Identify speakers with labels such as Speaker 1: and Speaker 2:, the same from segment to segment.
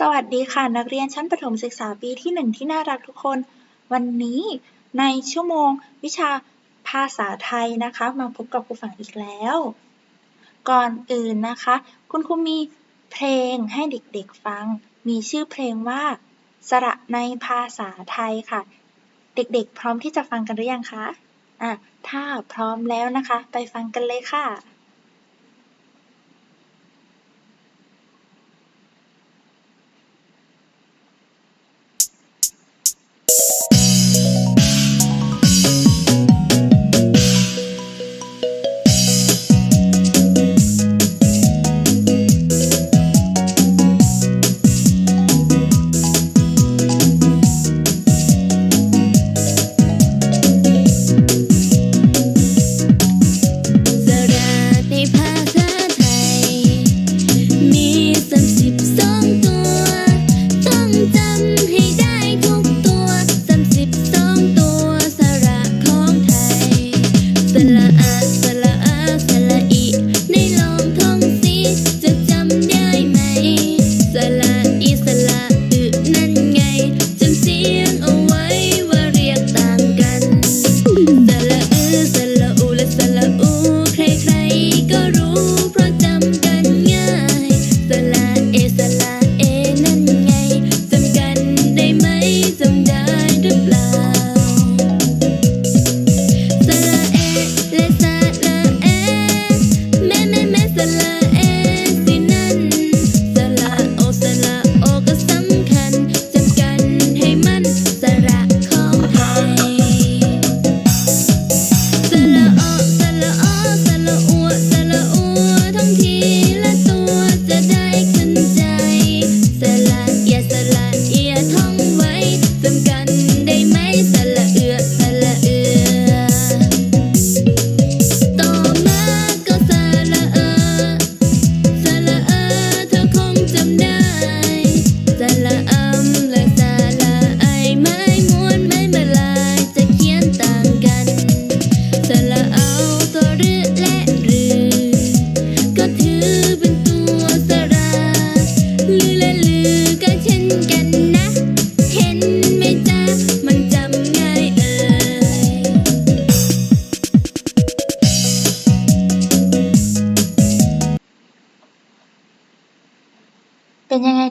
Speaker 1: สวัสดีค่ะ นักเรียนชั้นประถมศึกษาปีที่ 1 ที่น่ารักทุกคน วันนี้ในชั่วโมงวิชาภาษาไทยนะคะ มาพบกับครูฝังอีกแล้ว ก่อนอื่นนะคะ คุณครูมีเพลงให้เด็กๆฟัง มีชื่อเพลงว่า สระในภาษาไทยค่ะ เด็กๆ พร้อมที่จะฟังกันหรือยังคะอะถ้าพร้อมแล้วนะคะ ไปฟังกันเลยค่ะ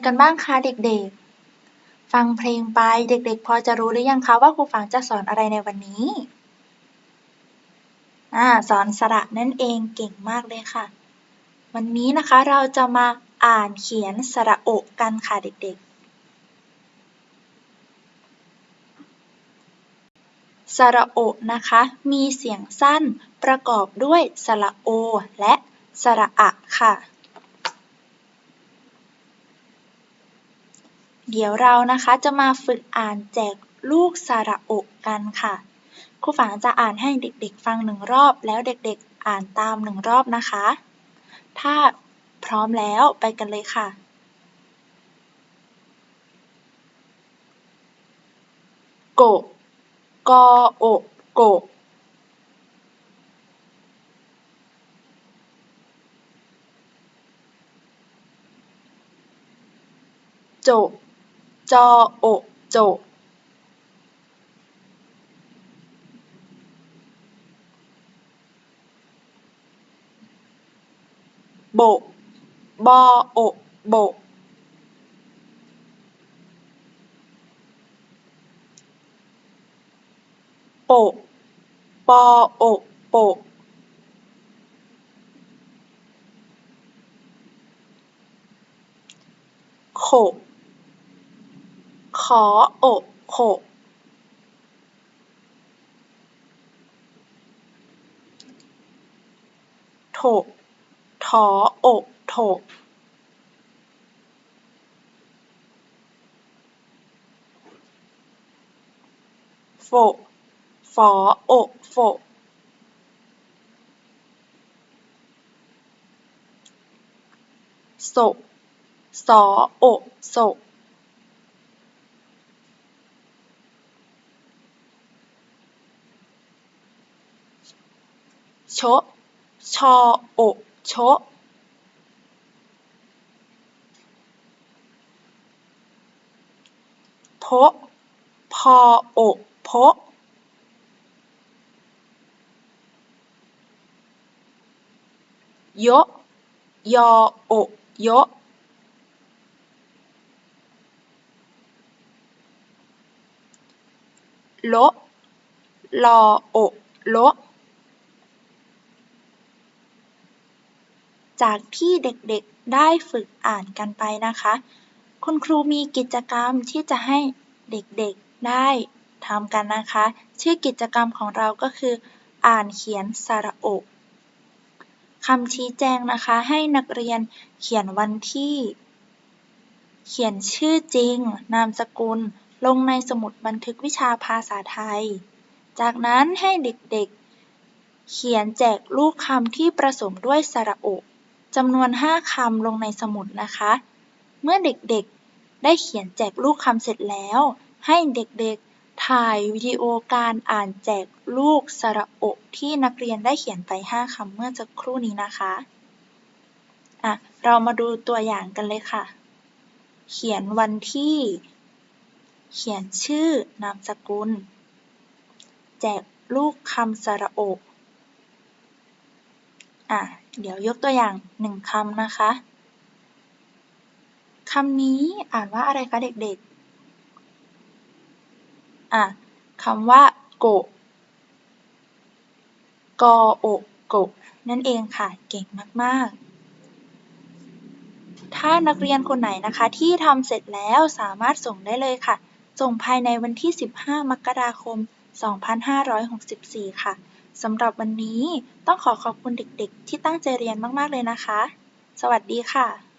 Speaker 2: กัน
Speaker 1: บ้างคะเด็กๆ ฟังเพลงไปเด็กๆ พอจะรู้หรือยังคะว่าครูฝังจะสอนอะไรในวันนี้อ่าสอนสระนั่นเองเก่งมากเลยค่ะ วันนี้นะคะเราจะมาอ่านเขียนสระโอกันค่ะเด็กๆ สระโอนะคะ มีเสียงสั้นประกอบด้วยสระโอ และสระอะค่ะ เดี๋ยวเรานะคะจะมาฝึกอ่านแจกลูกสระโอะกันค่ะ ครูฝังจะอ่านให้เด็กๆฟังหนึ่งรอบ แล้วเด็กๆอ่านตามหนึ่งรอบนะคะ ถ้าพร้อมแล้วไปกันเลยค่ะ โกกอโอโกโจ จอโอะโจะโบะบอโอะโบะโปะปอโอะโปะโขะข ออะโขโถถออะโถโฝฝออะโฝโศสออะโศ ชะชอโอชะพะ
Speaker 2: พอโอพะยะยอโอยะโละลออโล จากที่เด็กๆได้ฝึกอ่านกันไปนะคะ คุณครูมีกิจกรรมที่จะให้เด็กๆได้ทำกันนะคะ ชื่อกิจกรรมของเราก็คือ อ่านเขียนสระโอกคำชี้แจงนะคะให้นักเรียนเขียนวันที่ เขียนชื่อจริง นามสกุล ลงในสมุดบันทึกวิชาภาษาไทย จากนั้นให้เด็กๆเขียนแจกลูกคำที่ผสมด้วยสระโอ จำนวน 5 คำลงในสมุดนะคะ เมื่อเด็กๆ ได้เขียนแจกลูกคำเสร็จแล้ว ให้เด็กๆ ถ่ายวิดีโอการอ่านแจกลูกสระโอกที่นักเรียนได้เขียนไป 5 คำเมื่อสักครู่นี้นะคะอะเรามาดูตัวอย่างกันเลยค่ะ เขียนวันที่ เขียนชื่อนามสกุล แจกลูกคำสระโอกอะ เดี๋ยวยกตัวอย่างหนึ่งคำนะคะ คำนี้อ่านว่าอะไรคะเด็กๆ อะคำว่าโกะกอโอกโกะนั่นเองค่ะ เก่งมากๆ ถ้านักเรียนคนไหนนะคะที่ทำเสร็จแล้วสามารถส่งได้เลยค่ะ ส่งภายในวันที่ 15 มกราคม 2564 ค่ะ สำหรับวันนี้ต้องขอขอบคุณเด็ก ๆ ที่ตั้งใจเรียนมาก ๆ เลยนะคะ สวัสดีค่ะ